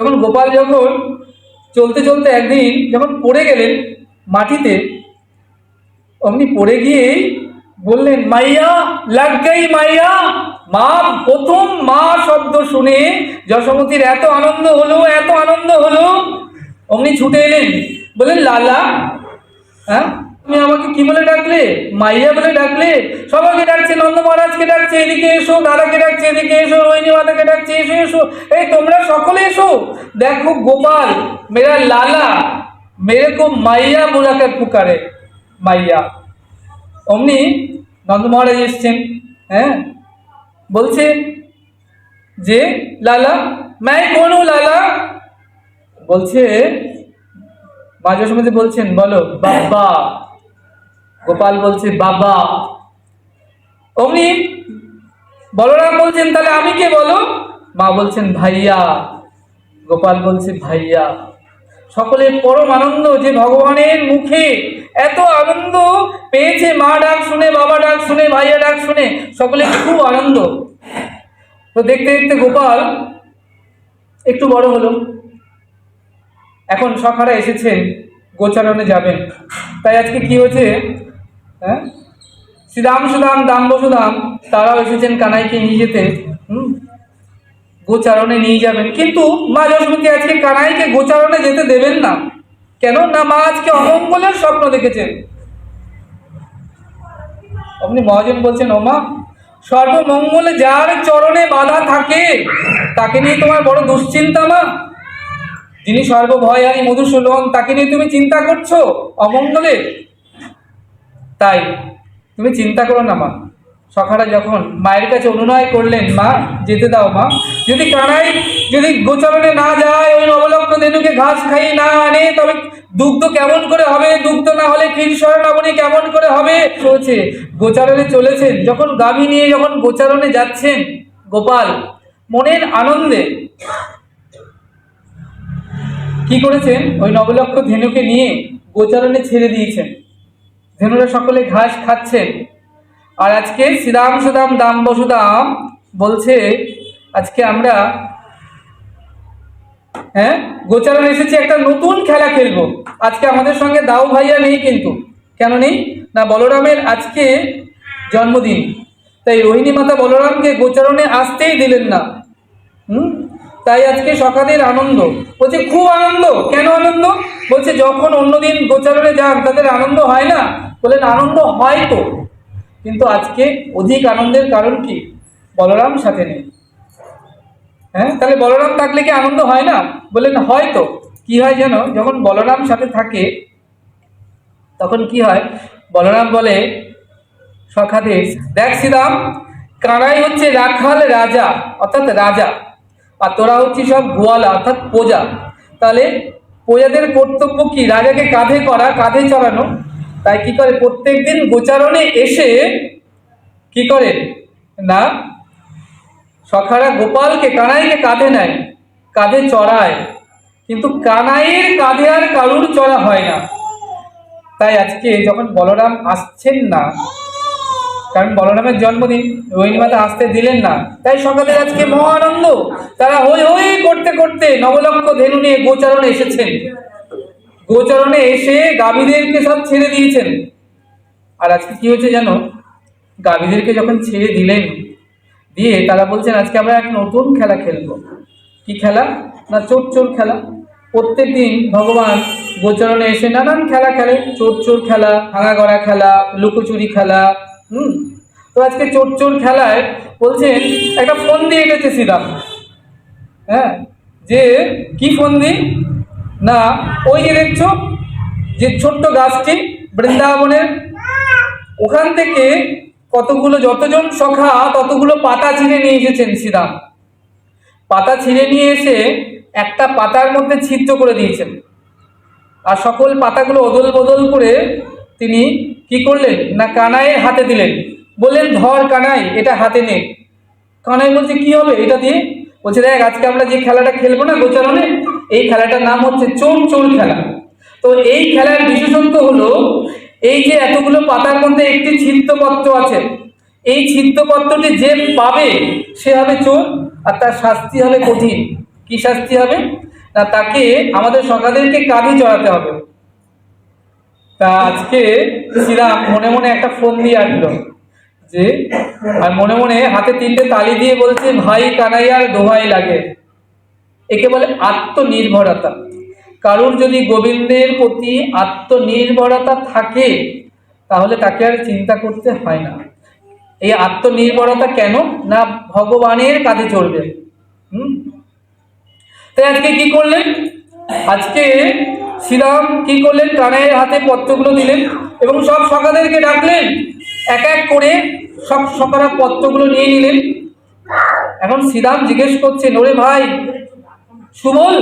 যখন গোপাল যখন চলতে চলতে একদিন যখন পড়ে গেলেন মাটিতে, অমনি পড়ে গিয়েই বললেন, মাইয়া লাগ গই মাইয়া। মা, প্রথম মা শব্দ শুনে যশোমতির এত আনন্দ হলো, এত আনন্দ হলো। অমনি ছুটে এলেন। বললেন, লালা হ্যাঁ তুমি আমাকে কি বলে ডাকলে? মাইয়া বলে ডাকলে? সবাইকে ডাকছে, নন্দ মহারাজকে ডাকছে, এদিকে এসো, দাদাকে ডাকছে, এদিকে এসো, রোহিণী মাতাকে ডাকছে, এসো এসো। এই তোমরা সকলে এসো। দেখো গোপাল, মেরা লালা, মেরে কো মাইয়া বোলাকে পুকারে। মাইয়া। অমনি নন্দ মহারাজ এসছেন হ্যাঁ? বলছে যে, লালা ম্যাই কোন লালা? বলছে মাঝে সময় বলছেন, বলো, বাবা। গোপাল বলছে, বাবা অমনি বলরাম বলছেন, তাহলে আমি কে বলো মা বলছেন, ভাইয়া। গোপাল বলছে, ভাইয়া। সকলের পরম আনন্দ যে ভগবানের মুখে এত আনন্দ পেয়েছে, মা ডাক শুনে, বাবা ডাক শুনে, ভাইয়া ডাক শুনে সকলে খুব আনন্দ। তো দেখতে দেখতে গোপাল একটু বড় হলো। এখন সখারা এসেছেন, গোচারণে যাবেন। তাই আজকে কি হয়েছে? হ্যাঁ? শ্রীরাম সুদাম দাম বসুদাম তারাও এসেছেন কানাইকে নিয়ে যেতে। হুম? গোচারণে নিয়ে যাবেন। কিন্তু মা যশোমতী আজকে কানাইকে গোচারণে যেতে দেবেন না। কেন? না মা আজকে অমঙ্গলের স্বপ্ন দেখেছেন। আপনি মহাজন বলছেন, ও মা, সর্বমঙ্গলে যার চরণে বাধা থাকে, তাকে নিয়ে তোমার বড় দুশ্চিন্তা মা। যিনি সর্বভয় সর্বভয়ানী মধুসূলন তাকে নিয়ে তুমি চিন্তা করছ অমঙ্গলে? তাই তুমি চিন্তা করো না, মা। সখারা যখন মায়ের কাছে অনুনয় করলেন, মা, যেতে দাও, মা। যদি কানাই, যদি গোচরণে না যায়, ওই নবলক্ষ ধেনুকে ঘাস খাই না আনে, তবে দুগ্ধ কেমন করে হবে? দুগ্ধ না হলে ক্ষীরসর নবনী কেমন করে হবে? চলছে গোচারণে চলেছেন। যখন গাভী নিয়ে যখন গোচারণে যাচ্ছেন, গোপাল, মনের আনন্দে কি করেছেন? ওই নবলক্ষ ধেনুকে নিয়ে গোচারণে ছেড়ে দিয়েছেন। ধেনুরা সকলে ঘাস খাচ্ছেন আর আজকে শ্রীরাম সুদাম দাম বসুদাম বলছে, আজকে আমরা হ্যাঁ গোচারণ এসেছে, একটা নতুন খেলা খেলব। আজকে আমাদের সঙ্গে দাও ভাইয়া নেই কিন্তু। কেন নেই? না, বলরামের আজকে জন্মদিন। তাই রোহিণী মাতা বলরামকে গোচারণে আসতেই দিলেন না। হুম? তাই আজকে সকালের আনন্দ। বলছে, খুব আনন্দ। কেন আনন্দ? বলছে, যখন অন্যদিন গোচারণে যাক তাদের আনন্দ হয় না? বললেন আনন্দ হয় তো। কিন্তু আজকে অধিক আনন্দের কারণ কি? বলরাম সাথে নেই। হ্যাঁ? তাহলে বলরাম থাকলে কি আনন্দ হয় না? বললেন হয় তো। কি হয় যেন যখন বলরাম সাথে থাকে, তখন কি হয়? বলরাম বলে সখাদের দেখ শ্রীরাম কানাই হচ্ছে রাখাল রাজা, অর্থাৎ রাজা, আর তোরা হচ্ছে সব গোয়ালা, অর্থাৎ প্রজা। তাহলে প্রজাদের কর্তব্য কি? রাজাকে কাঁধে করা, কাঁধে চড়ানো তাই কি করে? প্রত্যেক দিন গোচারণে এসে কি করে? না? সখারা গোপালকে, কানাইকে কাঁধে নেয়, কাঁধে চড়ায়। কিন্তু কানাইয়ের কাঁধে আর কারুর চড়া হয় না। তাই আজকে যখন বলরাম আসছেন না, কারণ বলরামের জন্মদিন রোহিণী মাতা আসতে দিলেন না, তাই সকালের আজকে মহা আনন্দ। তারা হই হই করতে করতে নবলক্ষ ধেনু নিয়ে গোচারণে এসেছেন। গোচরণে এসে গাভীদেরকে সব ছেড়ে দিয়েছেন। আর আজকে কি হয়েছে জানো? গাভীদেরকে যখন ছেড়ে দিলেন, দিয়ে তারা বলছেন, আজকে আমরা এক নতুন খেলা খেলব। কি খেলা? না চোর চোর খেলা। প্রত্যেক দিন ভগবান গোচরণে এসে নানান খেলা খেলে। চোর চোর খেলা ভাঙা গড়া খেলা, লুকোচুরি খেলা, হুম? তো আজকে চোর চোর খেলায় বলছেন, একটা ফোন দিয়ে এটেছে শ্রীরাম। হ্যাঁ? যে কি ফন্দি? না, ওই যে দেখছ, যে ছোট্ট গাছটি বৃন্দাবনের, ওখান থেকে কতগুলো যতজন সখা ততগুলো পাতা ছিঁড়ে নিয়ে এসেছেন শ্রীরাম। পাতা ছিঁড়ে নিয়ে এসে একটা পাতার মধ্যে ছিদ্র করে দিয়েছেন। আর সকল পাতাগুলো অদল বদল করে তিনি কি করলেন? না, কানাইয়ের হাতে দিলেন। বললেন, ধর কানাই, এটা হাতে নে। কানাই বলছে, কি হবে? এটা দিয়ে বলছে, দেখ, আজকে আমরা যে খেলাটা খেলব না গোচারণে, এই খেলাটার নাম হচ্ছে চোর চোর খেলা। তো এই খেলার বিশেষত্ব হলো, এই যে এতগুলো পাতার মধ্যে একটি ছিদ্রপত্র আছে, এই ছিদ্রপত্রটি যে পাবে, সে হবে চোর, আর তার শাস্তি হবে কঠিন। কি শাস্তি হবে? না, তাকে আমাদের সকাদেরকে কাঁধে চড়াতে হবে। তা আজকে শ্রীরাম মনে মনে একটা ফোন দিয়ে আসলো। যে, আর মনে মনে হাতে তিনটে তালি দিয়ে বলছে, ভাই কানাইয়ার দোহাই লাগে। একে বলে আত্মনির্ভরতা। কারোর যদি গোবিন্দের প্রতি আত্মনির্ভরতা থাকে, তাহলে তাকে আর চিন্তা করতে হয় না। এই আত্মনির্ভরতা কেন? না ভগবানের কাঁধে চলবে হুম? তাই আজকে কি করলেন? আজকে শ্রীরাম কি করলেন? কানাইয়ের হাতে পত্রগুলো দিলেন এবং সব সকাদেরকে ডাকলেন। এক এক করে সব সকারা পত্রগুলো নিয়ে নিলেন। এখন শ্রীরাম জিজ্ঞেস করছেন ওরে ভাই সুবল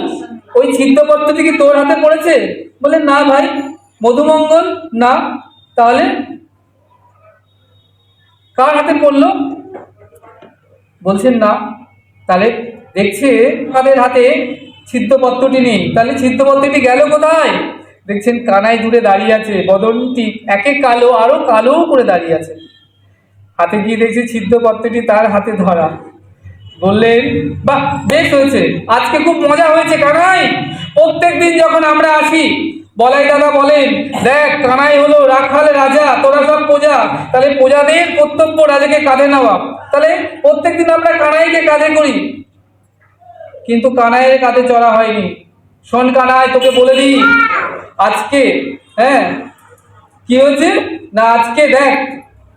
ওই ছিদ্রপত্রটি কি তোর হাতে পড়েছে? বলে না ভাই, মধুমঙ্গল, না। তাহলে কার হাতে পড়ল? বলছেন, না। তাহলে দেখছে তাদের হাতে ছিদ্রপত্রটি নেই। তাহলে ছিদ্রপত্রটি গেল কোথায়? দেখছেন, কানায় দূরে দাঁড়িয়ে আছে বদনটি একে কালো, আরও কালো করে দাঁড়িয়ে আছে। হাতে গিয়ে দেখছি ছিদ্রপত্রটি তার হাতে ধরা। বললেন, বাহ, বেশ হয়েছে। আজকে খুব মজা হয়েছে কানাই। প্রত্যেক দিন যখন আমরা আসি, বলাই দাদা বলেন, দেখ, কানাই হলো রাখাল রাজা, তোরা সব প্রজা। তাহলে প্রজাদের কর্তব্য রাজাকে কাঁধে নেওয়া। তাহলে প্রত্যেকদিন আমরা কানাইকে কাঁধে করি। কিন্তু কানাইয়ের কাঁধে চড়া হয়নি। শোন কানাই, তোকে বলে দিই, আজকে হ্যাঁ কি হয়েছে? না, আজকে দেখ,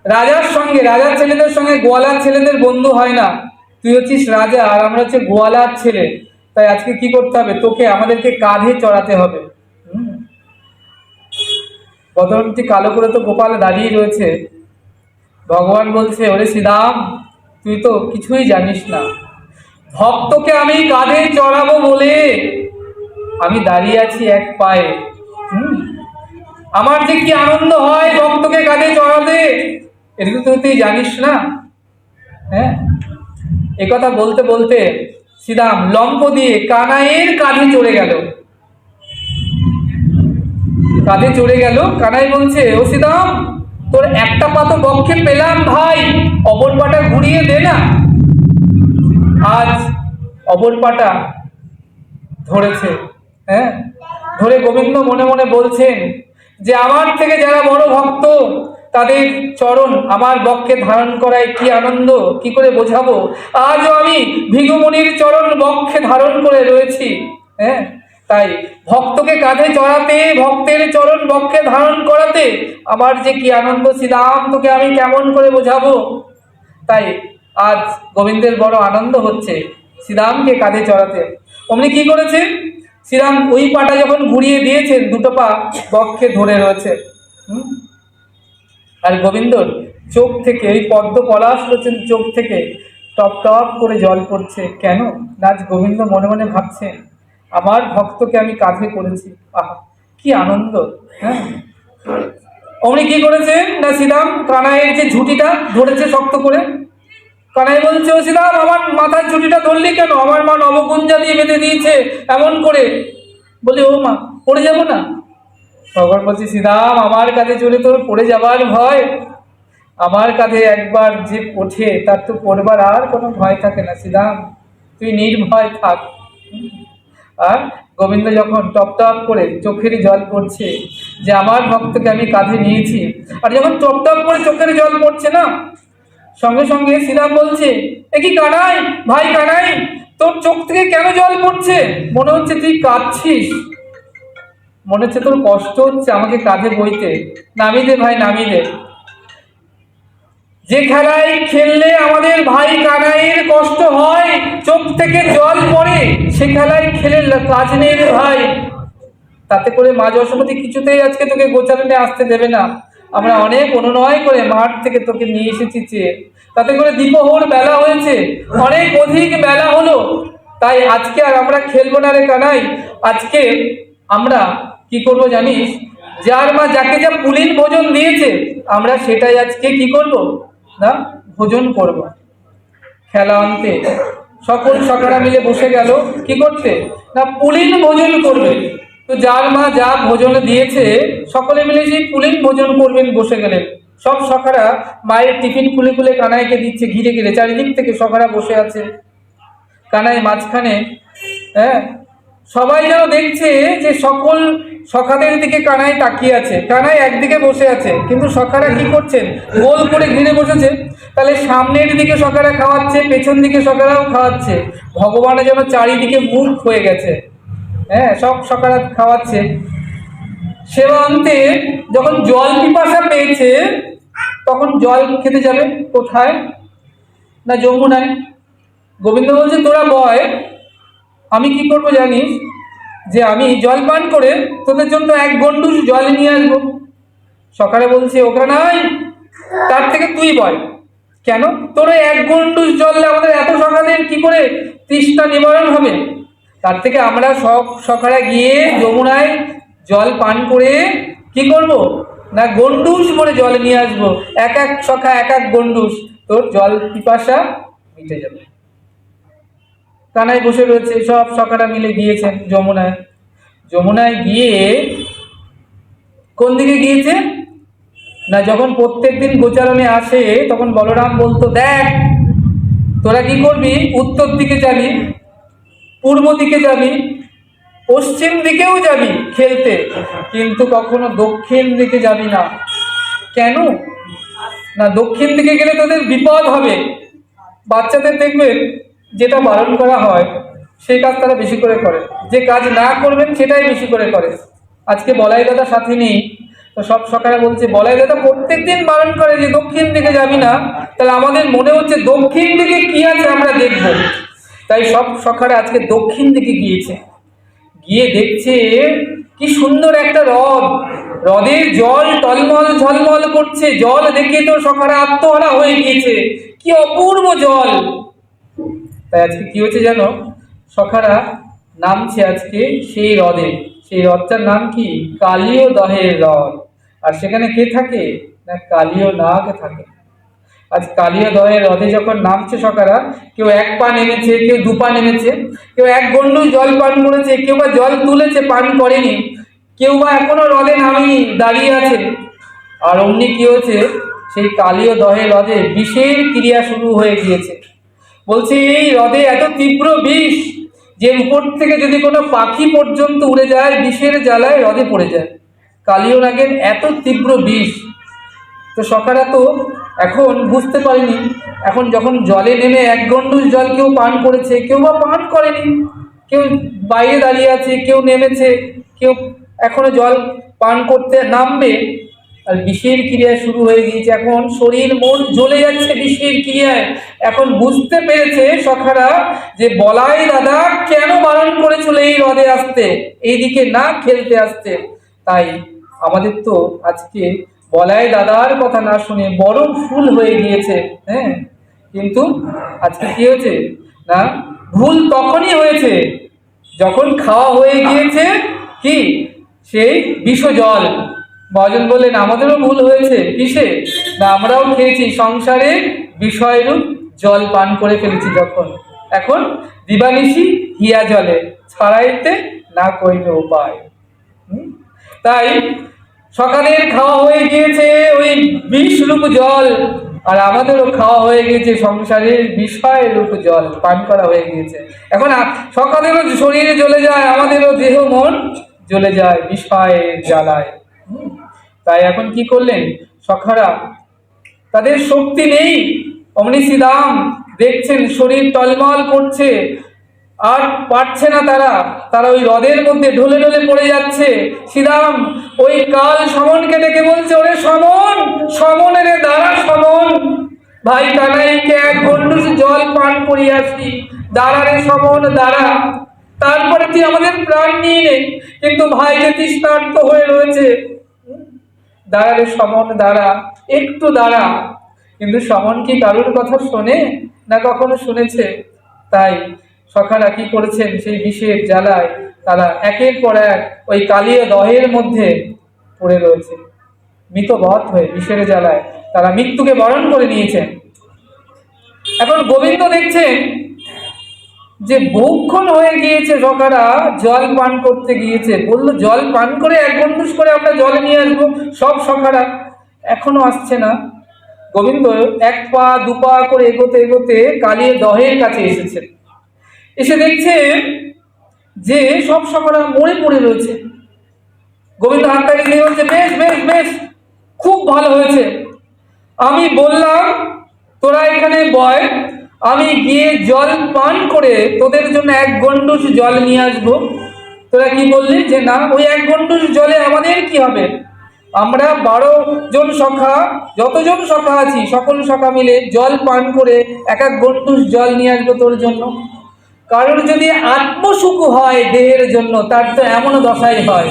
রাজার সঙ্গে, রাজার ছেলেদের সঙ্গে গোয়ালার ছেলেদের বন্ধু হয় না। তুই হচ্ছিস রাজা, আর আমরা হচ্ছে গোয়ালার ছেলে। তাই আজকে কি করতে হবে? তোকে আমাদেরকে কাঁধে চড়াতে হবে। বদনটি কালো করে তো গোপাল দাঁড়িয়ে রয়েছে। ভগবান বলছে, ওরে শ্রীরাম তুই তো কিছুই জানিস না। ভক্তকে আমি কাঁধে চড়াবো বলে। আমি দাঁড়িয়ে আছি এক পায়ে। আমার যে কি আনন্দ হয় ভক্তকে কাঁধে চড়াতে? এটা তো তুই জানিস না। হ্যাঁ? একথা বলতে বলতে শ্রীরাম লম্প দিয়ে কানাইয়ের কাঁধে চড়ে গেল। কাঁধে চড়ে গেল। কানাই বলছে, ও শ্রীরাম, তোর একটা পা তো বক্ষে পেলাম ভাই। অপর পাটা ঘুরিয়ে দে না। আজ অপর পাটা ধরেছে হ্যাঁ? ধরে গোবিন্দ মনে মনে বলছেন যে আমার থেকে যারা বড় ভক্ত, তাদের চরণ আমার বক্ষে ধারণ করায় কি আনন্দ? কি করে বোঝাবো? আজও আমি ভিগুমণির চরণ বক্ষে ধারণ করে রয়েছি হ্যাঁ? তাই ভক্তকে কাঁধে চড়াতে, ভক্তের চরণ বক্ষে ধারণ করাতে আমার যে কি আনন্দ শ্রীরাম তোকে আমি কেমন করে বোঝাবো? তাই আজ গোবিন্দের বড় আনন্দ হচ্ছে শ্রীরামকে কাঁধে চড়াতে। অমনি কি করেছে? শ্রীরাম ওই পাটা যখন ঘুরিয়ে দিয়েছেন, দুটো পা বক্ষে ধরে রয়েছে? আর গোবিন্দর চোখ থেকে এই পদ্ম পলাশ রয়েছেন চোখ থেকে টপ টপ করে জল পড়ছে। কেন? না আজ গোবিন্দ মনে মনে ভাবছেন, আমার ভক্তকে আমি কাঁধে করেছি। আহা, কি আনন্দ হ্যাঁ? অমনি কি করেছে? না, শ্রীরাম কানাইয়ের যে ঝুঁটিটা ধরেছে শক্ত করে। কানাই বলছে ও শ্রীরাম আমার মাথার ঝুঁটিটা ধরলি কেন? আমার মা নবকুঞ্জা দিয়ে বেঁধে দিয়েছে এমন করে। বলি, ও মা, পড়ে যাব না? ভগবান বলছি শ্রীরাম আমার কাঁধে চলে তোর পড়ে যাবার ভয়। আমার কাঁধে একবার যে ওঠে, তার তো পড়বার আর কোনো ভয় থাকে না শ্রীরাম তুই নির্ভয় থাক। আর গোবিন্দ যখন টপ টপ করে চোখেরই জল পড়ছে যে, আমার ভক্তকে আমি কাঁধে নিয়েছি। আর যখন টপ টপ করে চোখের জল পড়ছে না সঙ্গে সঙ্গে শ্রীরাম বলছে, এ কি কানাই? ভাই কানাই, তোর চোখ থেকে কেন জল পড়ছে? মনে হচ্ছে তুই কাঁদছিস। মনে হচ্ছে তোর কষ্ট হচ্ছে আমাকে কাঁধে বইতে। নামি দে ভাই নামি দে। যে খেলায় খেললে আমাদের ভাই কানাইয়ের কষ্ট হয়, চোখ থেকে জল পড়ে, সে খেলায় খেলে কাজ নেই রে ভাই। তাতে করে মা যশোমতী কিছুতেই আজকে তোকে গোচারণে আসতে দেবে না। আমরা অনেক অনুনয় করে মাঠ থেকে তোকে নিয়ে এসেছি চেয়ে তাতে করে দ্বিপহর বেলা হয়েছে, অনেক অধিক বেলা হলো। তাই আজকে আর আমরা খেলব না রে কানাই। আজকে আমরা কি করব জানিস? যার মা যাকে যা পুলিন ভোজন দিয়েছে, আমরা সেটাই আজকে কি করব? না, ভোজন করব। খেলা আনতে সকল সকারা মিলে বসে গেল। কি করতে না, পুলিন ভোজন করবে। তো যার মা যা ভোজন দিয়েছে। সকলে মিলে সেই পুলিন ভোজন করবেন, বসে গেলেন। সব সখারা মায়ের টিফিন খুলে খুলে কানাইকে দিচ্ছে, ঘিরে ঘিরে। চারিদিক থেকে সখারা বসে আছে। কানাই মাঝখানে হ্যাঁ সবাই যেন দেখছে যে সকল সখাদের দিকে কানাই তাকিয়ে আছে। কানাই একদিকে বসে আছে, কিন্তু সখারা কি করছেন? গোল করে ঘিরে বসেছে। তাহলে সামনের দিকে সখারা খাওয়াচ্ছে, পেছন দিকে সখারাও খাওয়াচ্ছে। ভগবানের যেন চারিদিকে মুখ হয়ে গেছে। হ্যাঁ সব সখারা খাওয়াচ্ছে। সেবা অন্তে যখন জল পিপাসা পেয়েছে, তখন জল খেতে যাবে কোথায়? না যমুনায়? গোবিন্দ বলছে, তোরা বয়, আমি কি করব জানিস? যে আমি জল পান করে তোদের জন্য এক গন্ডুস জল নিয়ে আসব। সকালে বলছে ওখানে নাই, তার থেকে তুই বয়। কেন? তোর এক গন্ডুস জল আমাদের এত সকালে কি করে তৃষ্ণা নিবারণ হবে? তার থেকে আমরা সব সকালে গিয়ে যমুনায় জল পান করে কি করব? না গন্ডুস করে জল নিয়ে আসব। এক এক সখা, এক এক গন্ডুস। তোর জল পিপাসা মিটে যাবে। কানায় বসে রয়েছে, সব সকারা মিলে গিয়েছেন যমুনায়। যমুনায় গিয়ে কোন দিকে গিয়েছে? না যখন প্রত্যেক দিন গোচারণে আসে, তখন বলরাম বলতো, দেখ, তোরা কি করবি? উত্তর দিকে যাবি পূর্ব দিকে যাবি, পশ্চিম দিকেও যাবি খেলতে, কিন্তু কখনো দক্ষিণ দিকে যাবি না। কেন? না, দক্ষিণ দিকে গেলে তোদের বিপদ হবে। বাচ্চাদের দেখবেন, যেটা বারণ করা হয়, সেই কাজ তারা বেশি করে করে। যে কাজ না করবেন, সেটাই বেশি করে করে। আজকে বলাই দাদা সাথে নেই, তো সব সকালে বলছে, বলাই দাদা প্রত্যেক দিন বারণ করে যে দক্ষিণ দিকে যাবি না, তাহলে আমাদের মনে হচ্ছে দক্ষিণ দিকে কি আছে আমরা দেখব। তাই সব সকালে আজকে দক্ষিণ দিকে গিয়েছে। গিয়ে দেখছে কি সুন্দর একটা হ্রদ। হ্রদের জল টলমল ঝলমল করছে। জল দেখে তো সকালে আত্মহারা হয়ে গিয়েছে। কি অপূর্ব জল। তাই আজকে কি হচ্ছে জানো? সখারা নামছে আজকে সেই হ্রদে। সেই হ্রদটার নাম কি? কালীয় দহের হ্রদ। আর সেখানে কে থাকে? না, কালীয় নাগ থাকে। আজ কালীয় দহের হ্রদে যখন নামছে সকারা কেউ এক পা নেমেছে, কেউ দু পা নেমেছে, কেউ এক গন্ডু জল পান করেছে, কেউ বা জল তুলেছে, পান করেনি, কেউ বা এখনও হ্রদে নামেনি, দাঁড়িয়ে আছে। আর অমনি কি হয়েছে, সেই কালীয় দহের হ্রদে বিষের ক্রিয়া শুরু হয়ে গিয়েছে। বলছে, এই হ্রদে এত তীব্র বিষ, যে উপর থেকে যদি কোনো পাখি পর্যন্ত উড়ে যায়, বিষের জ্বালায় হ্রদে পড়ে যায়। কালীয় নাগের এত তীব্র বিষ তো সকারা তো এখন বুঝতে পারিনি। এখন যখন জলে নেমে এক গন্ডুস জল কেউ পান করেছে, কেউ বা পান করেনি। কেউ বাইরে দাঁড়িয়ে আছে, কেউ নেমেছে, কেউ এখনও জল পান করতে নামবে। আর বিষের ক্রিয়া শুরু হয়ে গিয়েছে এখন। শরীর, মন জ্বলে যাচ্ছে বিষের ক্রিয়ায়। এখন বুঝতে পেরেছে সখারা যে বলাই দাদা কেন বারণ করেছিল এই হ্রদে আসতে? এইদিকে না খেলতে আসতে। তাই আমাদের তো আজকে বলাই দাদার কথা না শুনে বড় ফুল হয়ে গিয়েছে হ্যাঁ? কিন্তু আজকে কি হয়েছে? না, ভুল তখনই হয়েছে যখন খাওয়া হয়ে গিয়েছে কি? সেই বিষ জল মহাজন বললেন, আমাদেরও ভুল হয়েছে। কিসে? না, আমরাও খেয়েছি। সংসারে বিষয়রূপ জল পান করে ফেলেছি যখন। এখন দিবানিশি হিয়া জলে, ছাড়াইতে না কইলে উপায়? তাই সকালের খাওয়া হয়ে গিয়েছে ওই বিষ রূপ জল। আর আমাদেরও খাওয়া হয়ে গিয়েছে সংসারের বিষয় রূপ জল, পান করা হয়ে গিয়েছে। এখন সকালেরও শরীরে জ্বলে যায়, আমাদেরও দেহ মন জ্বলে যায় বিষয়ের জ্বালায়। তাই এখন কি করলেন? সখারা, তাদের শক্তি নেই। অমনি শ্রীরাম দেখছেন শরীর টলমল করছে। আর পারছে না তারা। তারা ওই হ্রদের মধ্যে ঢলে ঢলে পড়ে যাচ্ছে। শ্রীরাম, ওই কাল সমনকে ডেকে বলছে, ওরে সমন, সমনের দ্বারা সমন। ভাই কানাইকে এক গন্ডুস জল পান করিয়াছি দাঁড়ারে সমন, দাঁড়া। তারপরে তুই আমাদের প্রাণ নিয়ে নে। কিন্তু ভাই যে তৃষ্ণার্ত হয়ে রয়েছে। দাঁড়ারে সমন, দাঁড়া। একটু দাঁড়া। কিন্তু সমন কি কারোর কথা শোনে না কখনো শুনেছে? তাই সখারা কি করেছেন সেই বিষের জ্বালায় তারা একের পর এক ওই কালীয় দহের মধ্যে পড়ে রয়েছে। মৃতবধ হয়ে বিষের জ্বালায় তারা মৃত্যুকে বরণ করে নিয়েছেন। এখন গোবিন্দ দেখছেন যে বহুক্ষণ হয়ে গিয়েছে সকারা, জল পান করতে গিয়েছে। বলল, জল পান করে এক গন্ডুস করে আমরা জল নিয়ে আসব, সব সকারা। এখনও আসছে না। গোবিন্দ এক পা, দু পা করে এগোতে এগোতে কালিয়ে দহের কাছে এসেছে এসে দেখছে যে সব সকরা মরে পড়ে রয়েছে। গোবিন্দ হাতটাকে দিয়ে বলছে, বেশ বেশ বেশ, খুব ভালো হয়েছে। আমি বললাম, তোরা এখানে বয়, আমি গিয়ে জল পান করে তোদের জন্য এক গন্ডুস জল নিয়ে আসব। তোরা কি বললি? যে না, ওই এক গন্ডুস জলে আমাদের কি হবে? আমরা বারো জন সখা, যতজন সখা আছি, সকল সখা মিলে জল পান করে এক এক গন্ডুস জল নিয়ে আসব তোর জন্য। কারোর যদি আত্মসুখ হয় দেহের জন্য, তার তো এমনও দশাই হয়।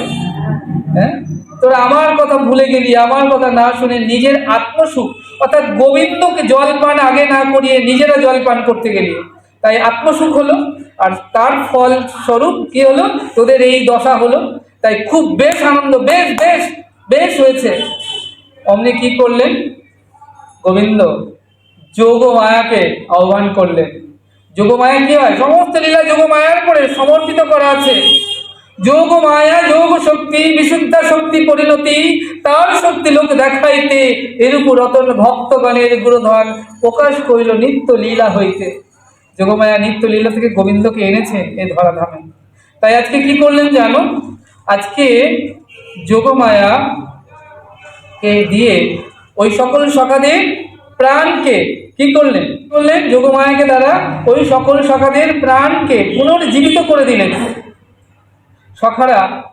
হ্যাঁ? তোরা আমার কথা ভুলে গেলি, আমার কথা না শুনে নিজের আত্মসুখ, অর্থাৎ গোবিন্দকে জল পান আগে না করিয়ে নিজেরা জল পান করতে গেলি। তাই আত্মসুখ হলো, আর তার ফল স্বরূপ কি হলো? তোদের এই দশা হলো। তাই খুব বেশ আনন্দ, বেশ বেশ বেশ হয়েছে। অমনি কি করলেন? গোবিন্দ যোগ মায়াকে আহ্বান করলেন। যোগমায়া কি হয়? সমস্ত লীলা যোগমায়ার পরে সমর্পিত করা আছে। যোগ মায়া যোগ শক্তি বিশুদ্ধা শক্তি পরিণতি, তার শক্তি লোক দেখাইতে এরূপ রতন ভক্তগণের গুরুধন প্রকাশ করিল নিত্য লীলা হইতে। যোগমায়া নিত্য লীলা থেকে গোবিন্দকে এনেছে এ ধরাধামে। তাই আজকে কি করলেন জানো? আজকে যোগমায়া কে দিয়ে ওই সকল সখাদের প্রাণকে কি করলেন? করলেন? যোগমায়াকে দ্বারা ওই সকল সখাদের প্রাণকে পুনর্জীবিত করে দিলেন। সখারা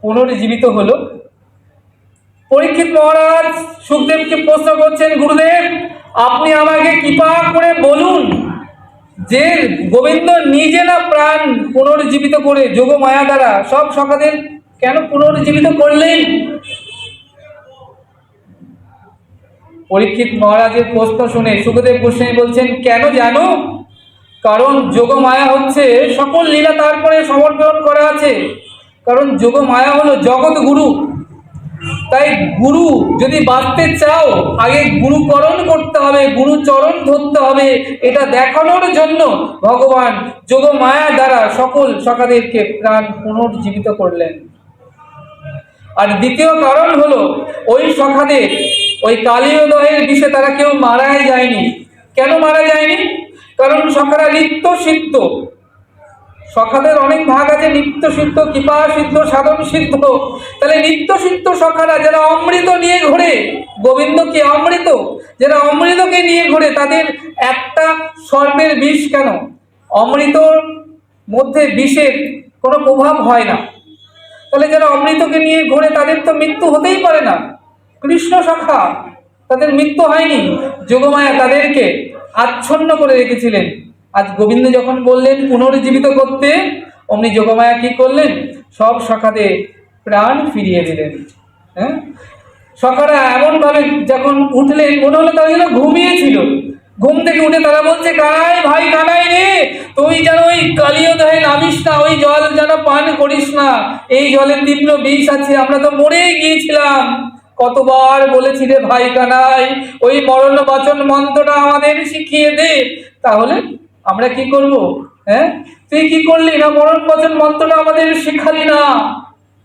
পুনর্জীবিত হলো। পরীক্ষিত মহারাজ, সুখদেবকে প্রশ্ন করছেন, গুরুদেব, আপনি আমাকে কৃপা করে বলুন যে গোবিন্দ নিজে না প্রাণ পুনর্জীবিত করে যোগ মায়া দ্বারা সব সখাদের কেন পুনর্জীবিত করলেন? পরীক্ষিত মহারাজের প্রশ্ন শুনে সুখদেব গোস্বামী বলছেন, কেন জানো? কারণ যোগমায়া হচ্ছে সকল লীলা তারপরে সমর্পণ করা আছে। কারণ যোগমায়া হলো জগৎ গুরু তাই গুরু যদি বাঁচতে চাও, আগে গুরুকরণ করতে হবে, গুরুচরণ ধরতে হবে। এটা দেখানোর জন্য ভগবান যোগমায়া দ্বারা সকল সখাদেরকে প্রাণ পুনর্জীবিত করলেন। আর দ্বিতীয় কারণ হলো, ওই সখাদের ওই কালীয়দয়ের বিষে তারা কেউ মারাই যায়নি। কেন মারা যায়নি? কারণ সখারা নিত্য সিদ্ধ। সখাদের অনেক ভাগ আছে নিত্য সিদ্ধ, কৃপা সিদ্ধ, সাধন সিদ্ধ। তাহলে নিত্য সিদ্ধ সখারা যারা অমৃত নিয়ে ঘোরে, গোবিন্দ কি অমৃত? যারা অমৃতকে নিয়ে ঘোরে, তাদের একটা সর্পের বিষ কেন? অমৃতর মধ্যে বিষের কোনো প্রভাব হয় না। তাহলে যারা অমৃতকে নিয়ে ঘোরে, তাদের তো মৃত্যু হতেই পারে না। কৃষ্ণ শাখা তাদের মৃত্যু হয়নি। যোগমায়া তাদেরকে আচ্ছন্ন করে রেখেছিলেন। আজ গোবিন্দ যখন বললেন পুনর্জীবিত করতে অমনি যোগমায়া কি করলেন? সব শাখাতে প্রাণ ফিরিয়ে দিলেন। হ্যাঁ? সকারা এমনভাবে যখন উঠলেন, মনে হলো তারা যেন ঘুমিয়েছিল ঘুম থেকে উঠে তারা বলছে কানাই ভাই কানাই রে? তুই যেন ওই কালীয় দেহে নামিস না, ওই জল যেন পান করিস না। এই জলের তীব্র বিষ আছে, আমরা তো মরেই গিয়েছিলাম। কতবার বলেছি রে ভাই কানাই, ওই মরণ বাচন মন্ত্রটা আমাদের শিখিয়ে দে। তাহলে আমরা কি করব? হ্যাঁ? তুই কি করলি না মরণ বচন মন্ত্রটা আমাদের শিখালি না?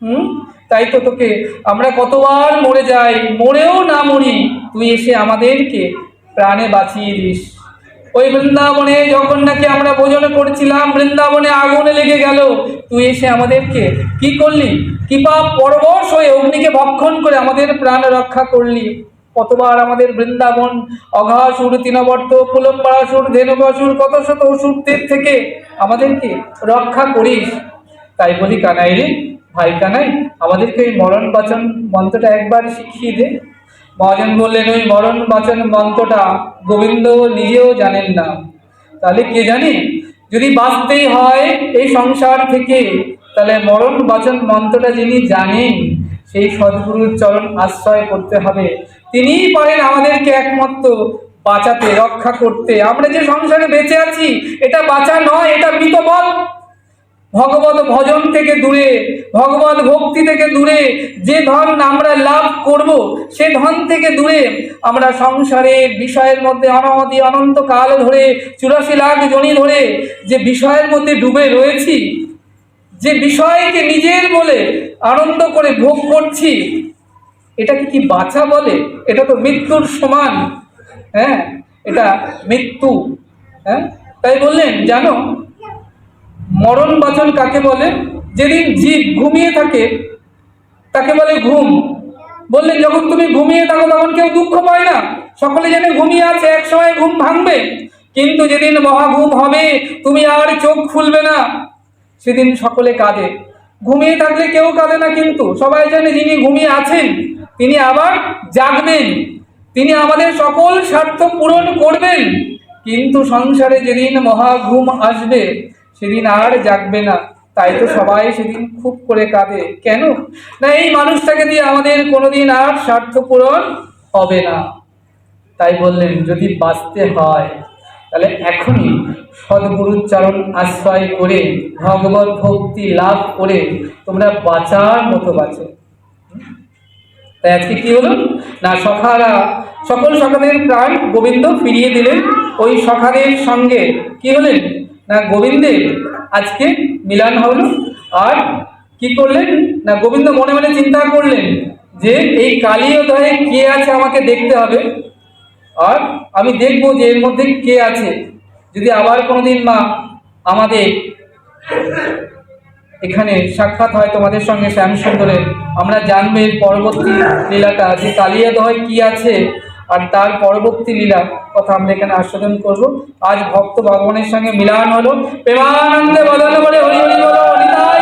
হুম? তাই তো তোকে আমরা কতবার মরে যাই, মরেও না মরি, তুই এসে আমাদেরকে প্রাণে বাঁচিয়ে দিস। ওই বৃন্দাবনে যখন নাকি আমরা ভোজন করছিলাম, বৃন্দাবনে আগুনে লেগে গেল। তুই এসে আমাদেরকে কি করলি? কৃপা পরবশ হয়ে অগ্নিকে ভক্ষণ করে আমাদের প্রাণ রক্ষা করলি। কতবার আমাদের বৃন্দাবন, অঘাসুর তৃণবর্ত পুলম্বাসুর ধেনুকাসুর কত শত অসুরদের থেকে আমাদেরকে রক্ষা করিস। তাই বলি কানাই রে ভাই কানাই, আমাদেরকে এই মরণ বাচন মন্ত্রটা একবার শিখিয়ে দে। মহাজন বললেন, ওই মরণ বাচন মন্ত্রটা গোবিন্দ নিজেও জানেন না। তাহলে কে জানে? যদি বাঁচতেই হয় এই সংসার থেকে, তাহলে মরণ বাচন মন্ত্রটা যিনি জানেন, সেই সদ্গুরুর চরণ আশ্রয় করতে হবে। তিনিই পারেন আমাদেরকে একমাত্র বাঁচাতে, রক্ষা করতে। আমরা যে সংসারে বেঁচে আছি, এটা বাঁচা নয়, এটা মৃতবল ভগবত ভজন থেকে দূরে ভগবত ভক্তি থেকে দূরে, যে ধন আমরা লাভ করব, সে ধন থেকে দূরে, আমরা সংসারে বিষয়ের মধ্যে অনবধি অনন্ত কাল ধরে, চুরাশি লাখ জনি ধরে যে বিষয়ের মধ্যে ডুবে রয়েছি, যে বিষয়কে নিজের বলে আনন্দ করে ভোগ করছি, এটাকে কি বাঁচা বলে? এটা তো মৃত্যুর সমান হ্যাঁ? এটা মৃত্যু হ্যাঁ? তাই বললেন, জানো? মরণ বাচন কাকে বলে? যেদিন জীব ঘুমিয়ে থাকে, তাকে বলে ঘুম। বললেন যখন তুমি ঘুমিয়ে থাকো, তখন কেউ দুঃখ পায় না। সকলে জেনে ঘুমিয়ে আছে এক সময় ঘুম ভাঙবে। কিন্তু যেদিন মহাঘুম হবে, তুমি আর চোখ খুলবে না। সেদিন সকলে কাঁদে। ঘুমিয়ে থাকলে কেউ কাঁদে না কিন্তু। সবাই জানে যিনি ঘুমিয়ে আছেন, তিনি আবার জাগবেন। তিনি আমাদের সকল স্বার্থ পূরণ করবেন। কিন্তু সংসারে যেদিন মহাঘুম আসবে সেদিন আর জাগবে না। তাই তো সবাই সেদিন খুব করে কাঁদে। কেন? না, এই মানুষটাকে দিয়ে আমাদের কোনোদিন আর স্বার্থ পূরণ হবে না। তাই বললেন, যদি বাঁচতে হয়, তাহলে এখনই সদ্গুরুচ্চারণ আশ্রয় করে, ভগবত ভক্তি লাভ করে তোমরা বাঁচার মতো বাঁচো। তাই আজকে কি হলো? না, সখারা, সকল সখাদের প্রাণ গোবিন্দ ফিরিয়ে দিলেন। ওই সখাদের সঙ্গে কি হলেন? না গোবিন্দের? আজকে মিলন হলো। আর কি করলেন? না গোবিন্দ মনে মনে চিন্তা করলেন যে এই কালীয় কে আছে আমাকে দেখতে হবে। আর আমি দেখব যে এর মধ্যে কে আছে। যদি আবার কোনোদিন মা আমাদের এখানে সাক্ষাৎ হয় তোমাদের সঙ্গে শ্যামসুন্দরের, আমরা জানবে পরবর্তী লীলাটা যে কালিয়াদয় কি আছে। আর তার পরবর্তী লীলা কথা আমরা এখানে আস্বাদন করব। আজ ভক্ত ভগবানের সঙ্গে মিলান হলো। প্রেমানন্দে বদল বলে হরি হরি বলো হরিদাই